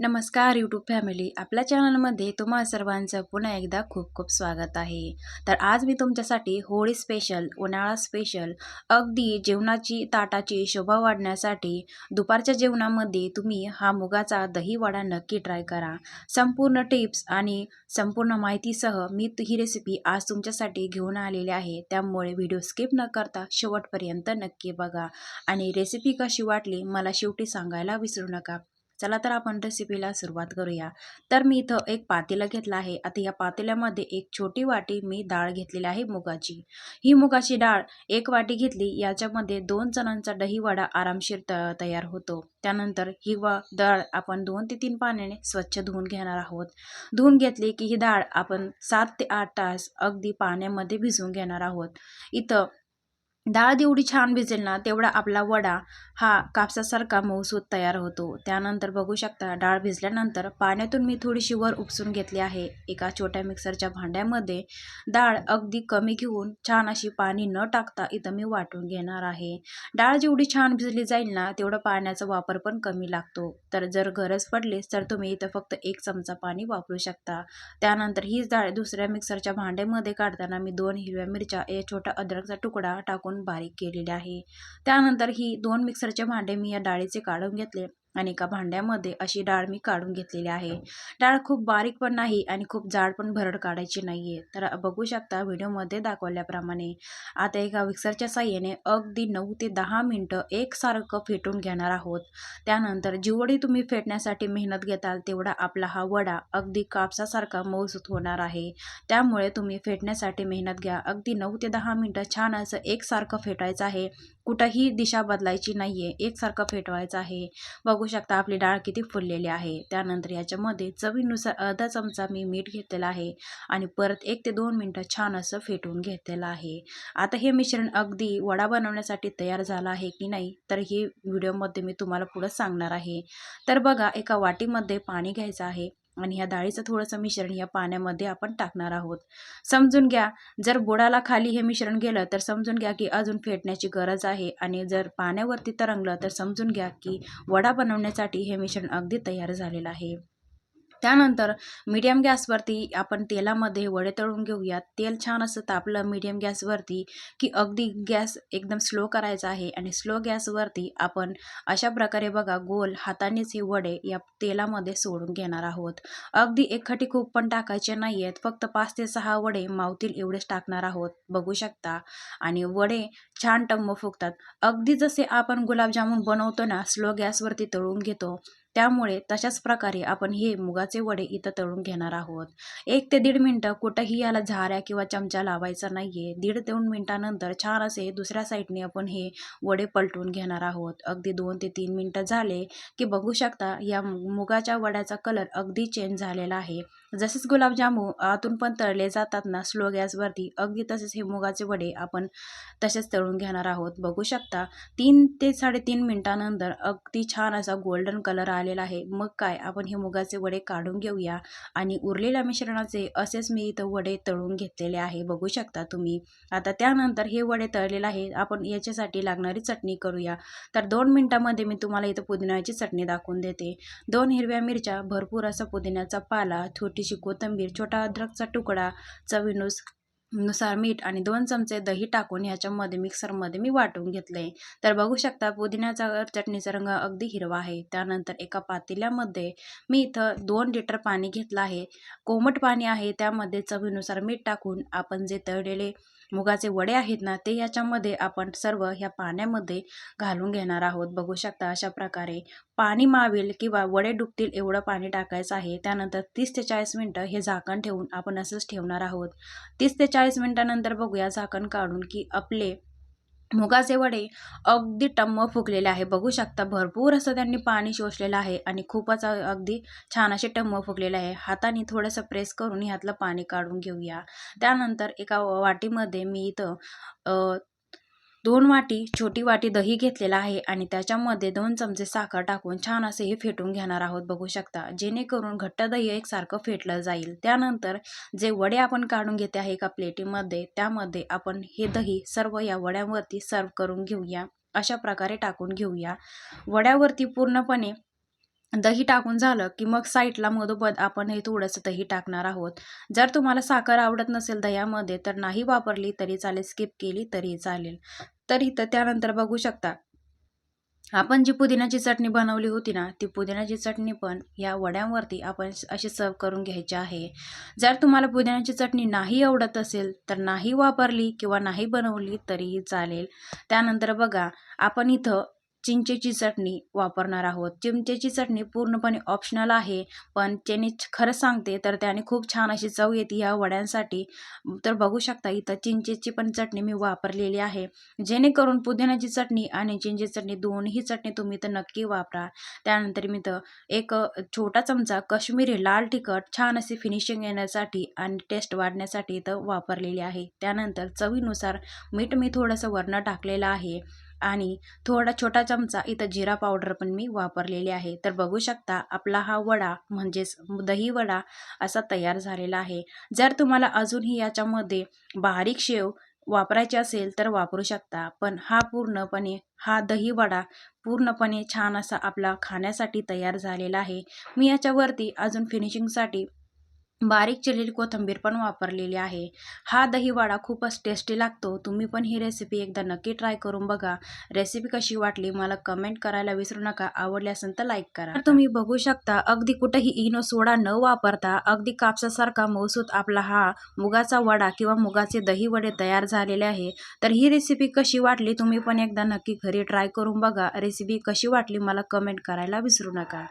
नमस्कार YouTube family आपल्या चॅनलमध्ये तुम्हा सर्वांचं पुन्हा एकदा खूप खूप स्वागत आहे. तर आज मी तुमच्यासाठी होळी स्पेशल उन्हाळा स्पेशल अगदी जेवणाची ताटाची शोभा वाढण्यासाठी दुपारच्या जेवणामध्ये तुम्ही हा मुगाचा दही वडा नक्की ट्राय करा. संपूर्ण टिप्स आणि संपूर्ण माहितीसह मी ही रेसिपी आज तुमच्यासाठी घेऊन आलेली आहे. त्यामुळे व्हिडिओ स्किप न करता शेवटपर्यंत नक्की बघा. आणि रेसिपी कशी वाटली मला शेवटी सांगायला विसरू नका. चला तर आपण रेसिपीला सुरुवात करूया. तर मी इथं एक पातेलं घेतलं आहे. आता या पातेल्यामध्ये एक छोटी वाटी मी डाळ घेतलेली आहे मुगाची. ही मुगाची डाळ एक वाटी घेतली याच्यामध्ये दोन जणांचा दही वडा आरामशीर त तयार होतो. त्यानंतर ही व डाळ आपण दोन ते तीन पाण्याने स्वच्छ धुवून घेणार आहोत. धुवून घेतली की ही डाळ आपण सात ते आठ तास अगदी पाण्यामध्ये भिजवून घेणार आहोत. इथं डाळ जेवढी छान भिजेल ना तेवढा आपला वडा हा कापसासारखा मऊसूत तयार होतो. त्यानंतर बघू शकता डाळ भिजल्यानंतर पाण्यातून मी थोडीशी वर उपसून घेतली आहे. एका छोट्या मिक्सरच्या भांड्यामध्ये डाळ अगदी कमी घेऊन छान अशी पाणी न टाकता इथं मी वाटून घेणार आहे. डाळ जेवढी छान भिजली जाईल ना तेवढं पाण्याचा वापर पण कमी लागतो. तर जर गरज पडलीस तर तुम्ही इथं फक्त एक चमचा पाणी वापरू शकता. त्यानंतर हीच डाळ दुसऱ्या मिक्सरच्या भांड्यामध्ये काढताना मी दोन हिरव्या मिरच्या एक छोटा अद्रकचा तुकडा टाकून बारीक केलेले आहे. त्यानंतर ही दोन मिक्सरचे भांडे मी या डाळीचे काढून घेतले. आणि एका भांड्यामध्ये अशी डाळ मी काढून घेतलेली आहे. डाळ खूप बारीक पण नाही आणि खूप जाड पण भरड काढायची नाही आहे तर बघू शकता व्हिडिओमध्ये दाखवल्याप्रमाणे आता एका मिक्सरच्या साह्याने अगदी नऊ ते दहा मिनटं एकसारखं फेटून घेणार आहोत. त्यानंतर जिवडी तुम्ही फेटण्यासाठी मेहनत घेताल तेवढा आपला हा वडा अगदी कापसासारखा मऊसूत होणार आहे. त्यामुळे तुम्ही फेटण्यासाठी मेहनत घ्या. अगदी नऊ ते दहा मिनटं छान असं एकसारखं फेटायचं आहे. कुठंही दिशा बदलायची नाही आहे एकसारखं फेटवायचं आहे. बघू शकता. आपली डाळ किती फुललेली आहे? त्यानंतर याच्यामध्ये चवीनुसार अर्धा चमचा मी मीठ घेतलेला आहे आणि परत एक ते दोन मिनटं छान असं फेटून घेतलेलं आहे. आता हे मिश्रण अगदी वडा बनवण्यासाठी तयार झालं आहे की नाही तर हे व्हिडिओमध्ये मी तुम्हाला पुढं सांगणार आहे. तर बघा एका वाटीमध्ये पाणी घ्यायचं आहे. आणि ह्या डाळीचं थोडंसं मिश्रण या पाण्यामध्ये आपण टाकणार आहोत. समजून घ्या जर बुडाला खाली हे मिश्रण गेलं तर समजून घ्या की अजून फेटण्याची गरज आहे आणि जर पाण्यावरती तरंगलं तर समजून घ्या की वडा बनवण्यासाठी हे मिश्रण अगदी तयार झालेलं आहे. त्यानंतर मीडियम गॅसवरती आपण तेलामध्ये वडे तळून घेऊयात. तेल छान असं तापलं मीडियम गॅसवरती की अगदी गॅस एकदम स्लो करायचा आहे आणि स्लो गॅसवरती आपण अशा प्रकारे बघा गोल हातानेच हे वडे या तेलामध्ये सोडून घेणार आहोत. अगदी एकखटी खूप पण टाकायचे नाही आहेत फक्त पाच ते सहा वडे मावतील एवढेच टाकणार आहोत. बघू शकता. आणि वडे छान टम्म फुगतात. अगदी जसे आपण गुलाबजामुन बनवतो ना स्लो गॅसवरती तळून घेतो त्यामुळे तशाच प्रकारे आपण हे मुगाचे वडे इथं तळून घेणार आहोत. एक ते दीड मिनटं कुठंही याला झाऱ्या किंवा चमचा लावायचा नाही आहे दीड दोन मिनटानंतर छान असे दुसऱ्या साईडने आपण हे वडे पलटून घेणार आहोत. अगदी दोन ते तीन मिनटं झाले की बघू शकता या मुगाच्या वड्याचा कलर अगदी चेंज झालेला आहे. जसेच गुलाबजामू आतून पण तळले जातात ना स्लो गॅसवरती अगदी तसेच हे मुगाचे वडे आपण तसेच तळून घेणार आहोत. बघू शकता तीन ते साडेतीन मिनटानंतर अगदी छान असा गोल्डन कलर आलेला आहे. मग काय आपण हे मुगाचे वडे काढून घेऊया आणि उरलेल्या मिश्रणाचे असेच मी इथं वडे तळून घेतलेले आहे. बघू शकता तुम्ही. आता त्यानंतर हे वडे तळलेले आहे. आपण याच्यासाठी लागणारी चटणी करूया. तर दोन मिनटामध्ये मी तुम्हाला इथं पुदिन्याची चटणी दाखवून देते. दोन हिरव्या मिरच्या भरपूर असा पुदिन्याचा पाला छोटीशी कोथिंबीर छोटा अद्रकचा तुकडा चवीनुसनुसार मीठ आणि दोन चमचे दही टाकून ह्याच्यामध्ये मिक्सरमध्ये मी वाटून घेतले तर बघू शकता पुदिन्याचा चटणीचा रंग अगदी हिरवा आहे. त्यानंतर एका पातेल्यामध्ये मी इथं दोन लिटर पाणी घेतलं आहे. कोमट पाणी आहे त्यामध्ये चवीनुसार मीठ टाकून आपण जे तळलेले मुगाचे वडे आहेत ना ते याच्यामध्ये आपण सर्व ह्या पाण्यामध्ये घालून घेणार आहोत. बघू शकता अशा प्रकारे पाणी मावेल किंवा वडे डुबतील एवढं पाणी टाकायचं आहे. त्यानंतर तीस ते चाळीस मिनटं हे झाकण ठेवून आपण असंच ठेवणार आहोत. तीस ते चाळीस मिनटानंतर बघूया झाकण काढून की आपले मुगाचे वडे अगदी टम्म फुगलेले आहे. बघू शकता भरपूर असं त्यांनी पाणी शोषलेलं आहे आणि खूपच अगदी छान असे टम्म फुगलेले आहे. हाताने थोडंसं प्रेस करून ह्यातलं पाणी काढून घेऊया. त्यानंतर एका वाटीमध्ये मी इथं दोन वाटी छोटी वाटी दही घेतलेला आहे आणि त्याच्यामध्ये दोन चमचे साखर टाकून छान असे हे फेटून घेणार आहोत. बघू शकता जेणेकरून घट्ट दही एकसारखं फेटलं जाईल. त्यानंतर जे वडे आपण काढून घेते आहे एका प्लेटीमध्ये त्यामध्ये आपण हे दही सर्व या वड्यावरती सर्व करून घेऊया. अशा प्रकारे टाकून घेऊया. वड्यावरती पूर्णपणे दही टाकून झालं की मग साईडला मधोमध आपण हे थोडंसं दही टाकणार आहोत. जर तुम्हाला साखर आवडत नसेल दह्यामध्ये तर नाही वापरली तरी चालेल स्किप केली तरी चालेल. तर इथं त्यानंतर बघू शकता. आपण जी पुदिन्याची चटणी बनवली होती ना ती पुदिन्याची चटणी पण या वड्यांवरती आपण अशी सर्व करून घ्यायची आहे. जर तुम्हाला पुदिन्याची चटणी नाही आवडत असेल तर नाही वापरली किंवा नाही बनवली तरीही चालेल. त्यानंतर बघा आपण इथं चिंचेची चटणी वापरणार आहोत. चिंचेची चटणी पूर्णपणे ऑप्शनल आहे पण त्याने खरं सांगते तर त्याने खूप छान अशी चव येते ह्या वड्यांसाठी. तर बघू शकता इथं चिंचेची पण चटणी मी वापरलेली आहे. जेणेकरून पुदिन्याची चटणी आणि चिंचे चटणी दोन्ही चटणी तुम्ही तर नक्की वापरा. त्यानंतर मी तर एक छोटा चमचा कश्मीरी लाल तिखट छान अशी फिनिशिंग येण्यासाठी आणि टेस्ट वाढण्यासाठी इथं वापरलेली आहे. त्यानंतर चवीनुसार मीठ मी थोडंसं वरणं टाकलेलं आहे. आणि थोडा छोटा चमचा इथं जिरा पावडर पण मी वापरलेली आहे. तर बघू शकता आपला हा वडा म्हणजेच दही वडा असा तयार झालेला आहे. जर तुम्हाला अजूनही याच्यामध्ये बारीक शेव वापरायचे असेल तर वापरू शकता. पण हा पूर्णपणे हा दही वडा पूर्णपणे छान असा आपला खाण्यासाठी तयार झालेला आहे. मी याच्यावरती अजून फिनिशिंगसाठी बारीक चिरलेली कोथिंबीर पण वापरलेली आहे. हा दहीवाडा खूपच टेस्टी लागतो. तुम्ही पण ही रेसिपी एकदा नक्की ट्राय करून बघा. रेसिपी कशी वाटली मला कमेंट करायला विसरू नका. आवडली असेल तर लाईक करा. तर तुम्ही बघू शकता अगदी कुठेही इनो सोडा न वापरता अगदी कापसासारखा मौसूत आपला हा मुगाचा वडा किंवा मुगाचे दही वडे तयार झालेले आहे. तर ही रेसिपी कशी वाटली तुम्ही पण एकदा नक्की घरी ट्राय करून बघा. रेसिपी कशी वाटली मला कमेंट करायला विसरू नका.